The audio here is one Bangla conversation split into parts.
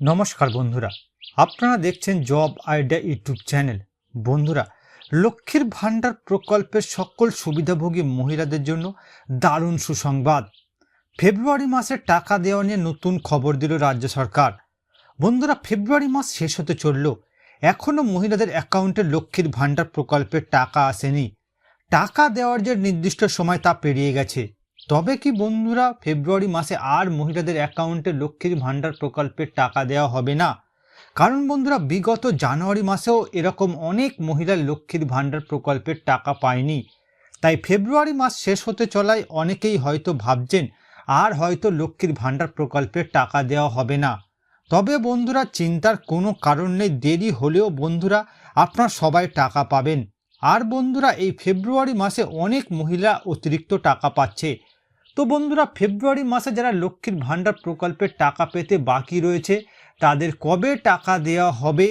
নমস্কার বন্ধুরা, আপনারা দেখছেন জব আইডিয়া ইউটিউব চ্যানেল। বন্ধুরা, লক্ষ্মীর ভাণ্ডার প্রকল্পের সকল সুবিধাভোগী মহিলাদের জন্য দারুণ সুসংবাদ। ফেব্রুয়ারি মাসে টাকা দেওয়া নিয়ে নতুন খবর দিল রাজ্য সরকার। বন্ধুরা, ফেব্রুয়ারি মাস শেষ হতে চলল। এখনও মহিলাদের অ্যাকাউন্টে লক্ষ্মীর ভাণ্ডার প্রকল্পের টাকা আসেনি। টাকা দেওয়ার যে নির্দিষ্ট সময় তা পেরিয়ে গেছে। তবে কি বন্ধুরা, ফেব্রুয়ারি মাসে আর মহিলাদের অ্যাকাউন্টে লক্ষ্মীর ভাণ্ডার প্রকল্পের টাকা দেওয়া হবে না? কারণ বন্ধুরা, বিগত জানুয়ারি মাসেও এরকম অনেক মহিলা লক্ষ্মীর ভাণ্ডার প্রকল্পের টাকা পায়নি। তাই ফেব্রুয়ারি মাস শেষ হতে চলায় অনেকেই হয়তো ভাবছেন, আর হয়তো লক্ষ্মীর ভাণ্ডার প্রকল্পের টাকা দেওয়া হবে না। তবে বন্ধুরা, চিন্তার কোনো কারণ নেই, দেরি হলেও বন্ধুরা, আপনারা সবাই টাকা পাবেন। আর বন্ধুরা, এই ফেব্রুয়ারি মাসে অনেক মহিলা অতিরিক্ত টাকা পাচ্ছে। তো বন্ধুরা, ফেব্রুয়ারি মাসে যারা লক্ষ্মীর ভাণ্ডার প্রকল্পের টাকা পেতে বাকি রয়েছে, তাদের কবে টাকা দেওয়া হবে?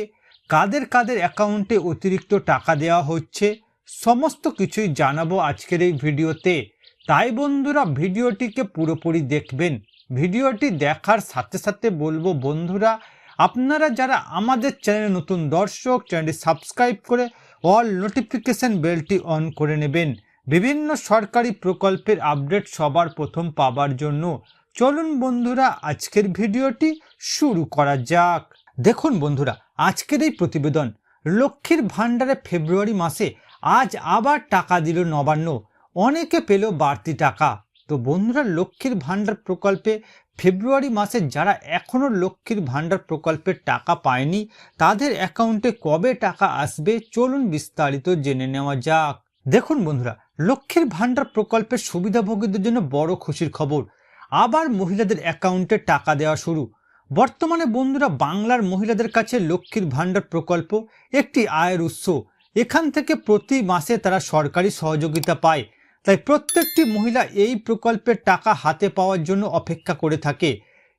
কাদের কাদের অ্যাকাউন্টে অতিরিক্ত টাকা দেওয়া হচ্ছে? সমস্ত কিছুই জানাব আজকের এই ভিডিওতে। তাই বন্ধুরা, ভিডিওটিকে পুরোপুরি দেখবেন। ভিডিওটি দেখার সাথে সাথে বলব বন্ধুরা, আপনারা যারা আমাদের চ্যানেলে নতুন দর্শক, চ্যানেলটি সাবস্ক্রাইব করে অল নোটিফিকেশন বেলটি অন করে নেবেন। বিভিন্ন সরকারি প্রকল্পের আপডেট সবার প্রথম পাবার জন্য চলুন বন্ধুরা, আজকের ভিডিওটি শুরু করা যাক। দেখুন বন্ধুরা, আজকের এই প্রতিবেদন লক্ষ্মীর ভাণ্ডারে ফেব্রুয়ারি মাসে আজ আবার টাকা দিল নবান্ন। অনেকে পেল বাড়তি টাকা। তো বন্ধুরা, লক্ষ্মীর ভাণ্ডার প্রকল্পে ফেব্রুয়ারি মাসে যারা এখনও লক্ষ্মীর ভাণ্ডার প্রকল্পের টাকা পায়নি, তাদের অ্যাকাউন্টে কবে টাকা আসবে চলুন বিস্তারিত জেনে নেওয়া যাক। দেখুন বন্ধুরা লক্ষ্মীর ভাণ্ডার প্রকল্পের সুবিধাভোগীদের জন্য বড় খুশির খবর। আবার মহিলাদের অ্যাকাউন্টে টাকা দেওয়া শুরু। বর্তমানে বন্ধুরা বাংলার মহিলাদের কাছে লক্ষ্মীর ভাণ্ডার প্রকল্প একটি আয়ের উৎস। এখান থেকে প্রতি মাসে তারা সরকারি সহযোগিতা পায়। তাই প্রত্যেকটি মহিলা এই প্রকল্পের টাকা হাতে পাওয়ার জন্য অপেক্ষা করে থাকে।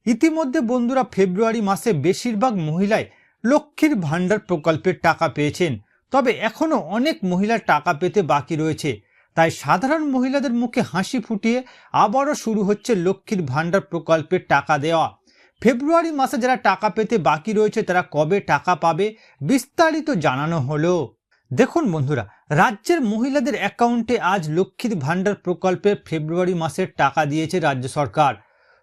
ইতিমধ্যে বন্ধুরা ফেব্রুয়ারি মাসে বেশিরভাগ মহিলাই লক্ষ্মীর ভাণ্ডার প্রকল্পের টাকা পেয়েছেন। তবে এখনও অনেক মহিলা টাকা পেতে বাকি রয়েছে। তাই সাধারণ মহিলাদের মুখে হাসি ফুটিয়ে আবারও শুরু হচ্ছে লক্ষ্মীর ভাণ্ডার প্রকল্পের টাকা দেওয়া। ফেব্রুয়ারি মাসে যারা টাকা পেতে বাকি রয়েছে, তারা কবে টাকা পাবে বিস্তারিত জানানো হলো। দেখুন বন্ধুরা, রাজ্যের মহিলাদের অ্যাকাউন্টে আজ লক্ষ্মীর ভাণ্ডার প্রকল্পে ফেব্রুয়ারি মাসের টাকা দিয়েছে রাজ্য সরকার।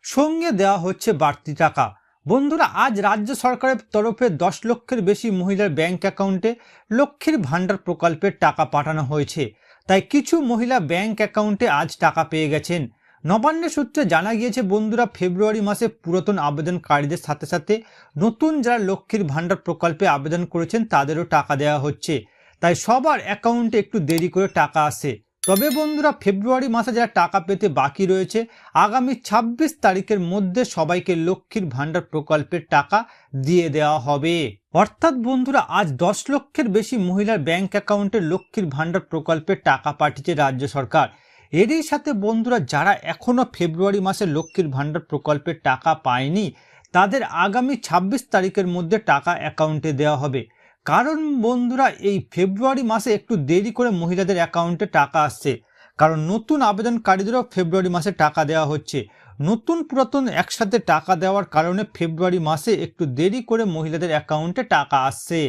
সঙ্গে দেওয়া হচ্ছে বাড়তি টাকা। বন্ধুরা, আজ রাজ্য সরকারের তরফে দশ লক্ষের বেশি মহিলার ব্যাংক অ্যাকাউন্টে লক্ষ্মীর ভাণ্ডার প্রকল্পের টাকা পাঠানো হয়েছে। তাই কিছু মহিলা ব্যাংক অ্যাকাউন্টে আজ টাকা পেয়ে গেছেন। নবান্ন সূত্রে জানা গিয়েছে, বন্ধুরা ফেব্রুয়ারি মাসে পুরাতন আবেদনকারীদের সাথে সাথে নতুন যারা লক্ষ্মীর ভাণ্ডার প্রকল্পে আবেদন করেছেন, তাদেরও টাকা দেওয়া হচ্ছে। তাই সবার অ্যাকাউন্টে একটু দেরি করে টাকা আসে। তবে বন্ধুরা ফেব্রুয়ারি মাসে যারা টাকা পেতে বাকি রয়েছে, আগামী ২৬ তারিখের মধ্যে সবাইকে লক্ষ্মীর ভাণ্ডার প্রকল্পের টাকা দিয়ে দেওয়া হবে। অর্থাৎ বন্ধুরা, আজ দশ লক্ষের বেশি মহিলার ব্যাংক অ্যাকাউন্টে লক্ষ্মীর ভাণ্ডার প্রকল্পের টাকা পাঠিয়েছে রাজ্য সরকার। এরই সাথে বন্ধুরা, যারা এখনও ফেব্রুয়ারি মাসে লক্ষ্মীর ভাণ্ডার প্রকল্পের টাকা পায়নি, তাদের আগামী ২৬ তারিখের মধ্যে টাকা অ্যাকাউন্টে দেওয়া হবে। কারণ বন্ধুরা, এই ফেব্রুয়ারি মাসে একটু দেরি করে মহিলাদের অ্যাকাউন্টে টাকা আসছে। কারণ নতুন আবেদনকারীদেরও ফেব্রুয়ারি মাসে টাকা দেওয়া হচ্ছে। নতুন পুরাতন একসাথে টাকা দেওয়ার কারণে ফেব্রুয়ারি মাসে একটু দেরি করে মহিলাদের অ্যাকাউন্টে টাকা আসছে।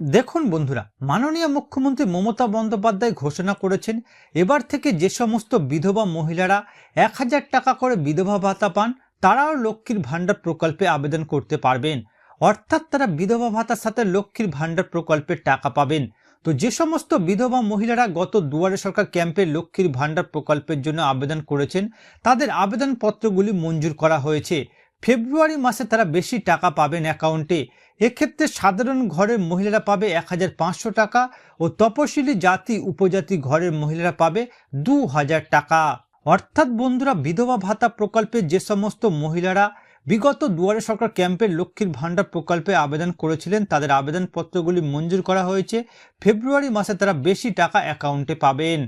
দেখুন বন্ধুরা, মাননীয় মুখ্যমন্ত্রী মমতা বন্দ্যোপাধ্যায় ঘোষণা করেছেন, এবার থেকে যে সমস্ত বিধবা মহিলারা এক হাজার টাকা করে বিধবা ভাতা পান, তারাও লক্ষ্মীর ভাণ্ডার প্রকল্পে আবেদন করতে পারবেন। অর্থাৎ তারা বিধবা ভাতার সাথে লক্ষ্মীর ভাণ্ডার প্রকল্পের টাকা পাবেন। তো যে সমস্ত বিধবা মহিলারা গত দুয়ারে সরকার ক্যাম্পে লক্ষ্মীর ভাণ্ডার প্রকল্পের জন্য আবেদন করেছেন, তাদের আবেদনপত্রগুলি মঞ্জুর করা হয়েছে। ফেব্রুয়ারি মাসে তারা বেশি টাকা পাবেন অ্যাকাউন্টে। এক্ষেত্রে সাধারণ ঘরের মহিলারা পাবে এক হাজার পাঁচশো টাকা ও তপশিলি জাতি, উপজাতি ঘরের মহিলারা পাবে দু হাজার টাকা। অর্থাৎ বন্ধুরা, বিধবা ভাতা প্রকল্পে যে সমস্ত মহিলারা বিগত দুয়ারে সরকার ক্যাম্পের লক্ষ্মীর ভাণ্ডার প্রকল্পে আবেদন করেছিলেন। তাদের আবেদনপত্রগুলি মঞ্জুর করা হয়েছে। ফেব্রুয়ারি মাসে তারা বেশি টাকা অ্যাকাউন্টে পাবেন।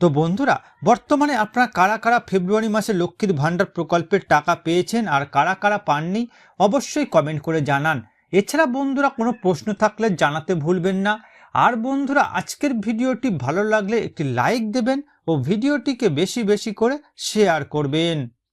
তো বন্ধুরা, বর্তমানে আপনারা কারা কারা ফেব্রুয়ারি মাসে লক্ষ্মীর ভাণ্ডার প্রকল্পের টাকা পেয়েছেন আর কারা কারা পাননি, অবশ্যই কমেন্ট করে জানান। এছাড়া বন্ধুরা, কোনো প্রশ্ন থাকলে জানাতে ভুলবেন না। আর বন্ধুরা, আজকের ভিডিওটি ভালো লাগলে একটি লাইক দেবেন ও ভিডিওটিকে বেশি বেশি করে শেয়ার করবেন।